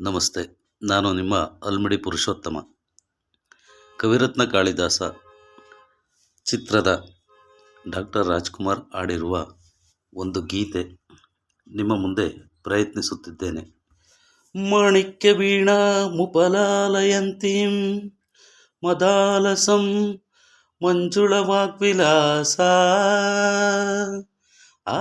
ನಮಸ್ತೆ, ನಾನು ನಿಮ್ಮ ಅಲ್ಮಡಿ ಪುರುಷೋತ್ತಮ. ಕವಿರತ್ನ ಕಾಳಿದಾಸ, ಚಿತ್ರದ ಡಾಕ್ಟರ್ ರಾಜ್ಕುಮಾರ್ ಹಾಡಿರುವ ಒಂದು ಗೀತೆ ನಿಮ್ಮ ಮುಂದೆ ಪ್ರಯತ್ನಿಸುತ್ತಿದ್ದೇನೆ. ಮಾಣಿಕ್ಯ ವೀಣಾ ಮುಪಲಾಲಯಂತೀಂ, ಮದಾಲಸಂ ಮಂಜುಳ ವಾಗ್ವಿಲಾಸ ಆ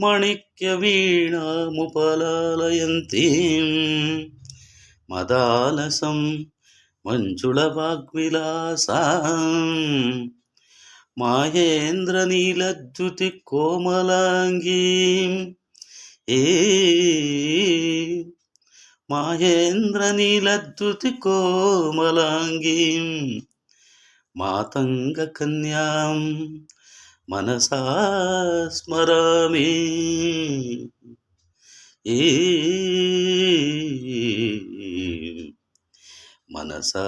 మణిక్యవీణాముపలాలయంతీ. మదాలసం మంజుళవాగ్విలాసా. మాయేంద్రనీలద్యుతి కోమలాంగీ. ఏ మాయేంద్రనీలద్యుతి కోమలాంగీ. మాతంగ కన్యాం मनसा स्मरामि। मनसा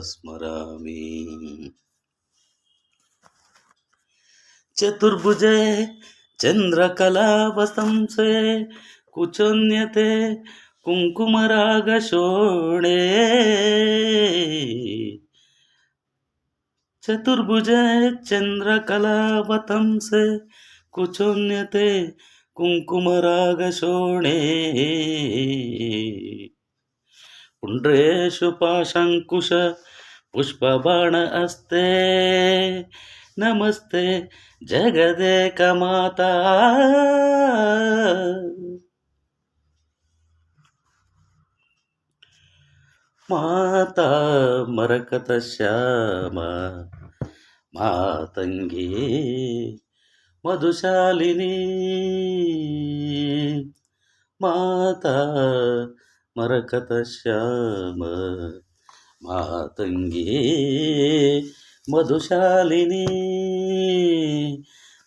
स्मरामि। चतुर्भुजे चन्द्रकलावसंसे कुचोन्यते कुङ्कुमरागशोणे। चतुर्भुज चन्द्रकलावतं से कुचुन्यते कुङ्कुमरागशोणे पुण्ड्रेषु पाशङ्कुश पुष्पबाण अस्ते। नमस्ते जगदेकमाता माता। मरकतश्यामा మాతంగి మధుశాలిని మాత మరకత శ్యామ మాతంగి మధుశాలిని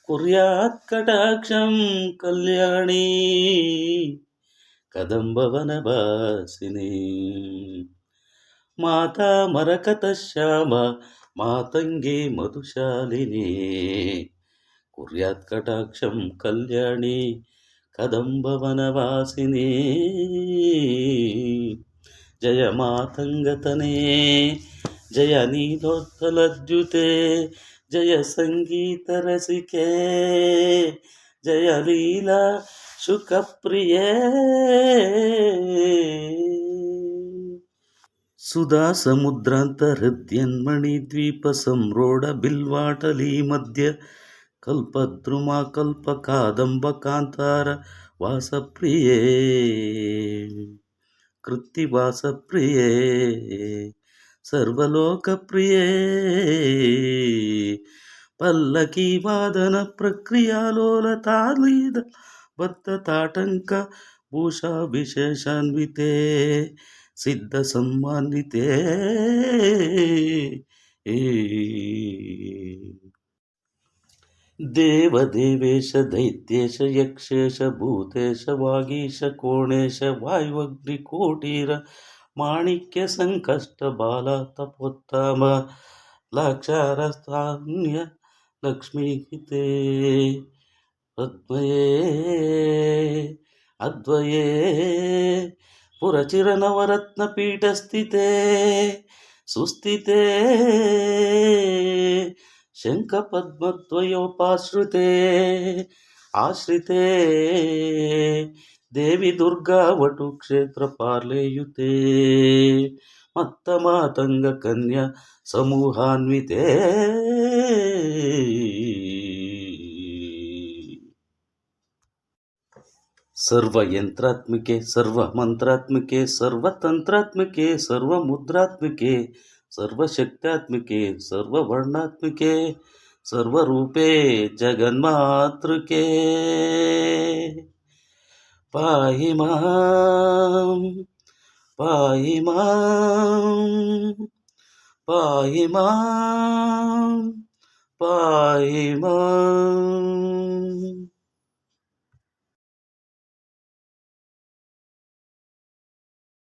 కుర్యాత్ కటాక్షం కళ్యాణి కదంబవనవాసిని మాతా మరకత శ్యామ మాతంగి మధుశాలిని కుర్యాత్ కటాక్షం కళ్యాణి కదంబవనవాసిని జయ మాతంగతనే జయ నీలోత్తలద్యుతే జయ సంగీత రసికే జయ లీలా శుకప్రియే సుధా సముద్రాంత హృద్యన్మణి ద్వీప సంరోఢ బిల్వాటలీ మధ్య కల్పద్రుమా కల్ప కాదంబ కాంతార వాసప్రియే కృత్తివాసప్రియే సర్వలోకప్రియే పల్లకీ వాదన ప్రక్రియాలోలతాలీద బద్ధతాటంక భూషా విశేషాన్వితే ಸಿದ್ಧ ಸನ್ಮಾನಿತೆ ದೇವದೇವೇಶ ದೈತ್ಯೇಶ ಯಕ್ಷೇಶ ಭೂತೇಶ ವಾಗೀಶ ಕೋಣೇಶ ವಾಯುವಗ್ರಿ ಕೋಟೀರ ಮಾಣಿಕ್ಯ ಸಂಕಷ್ಟ ಬಾಲ ತಪೋತ್ತಮ ಲಕ್ಷಾರಸ್ತಾನ್ಯ ಲಕ್ಷ್ಮೀಹಿತೆ ಅದ್ವಯೇ ಅದ್ವಯೇ పురచిరనవరత్నపీఠస్థితే సుస్థితే. శంఖపద్మద్వయోపాశ్రితే ఆశ్రితే. దేవి దుర్గా వటు క్షేత్ర పార్లేయుతే మత్తమాతంగ కన్య సమూహాన్వితే. सर्व यंत्रात्मिके सर्व मंत्रात्मिके सर्व तंत्रात्मिके सर्व मुद्रात्मिके सर्व शक्त्यात्मिके सर्व वर्णात्मिके सर्व रूपे जगन्मात्र के पाहि माम पाहि माम पाहि माम पाहि माम।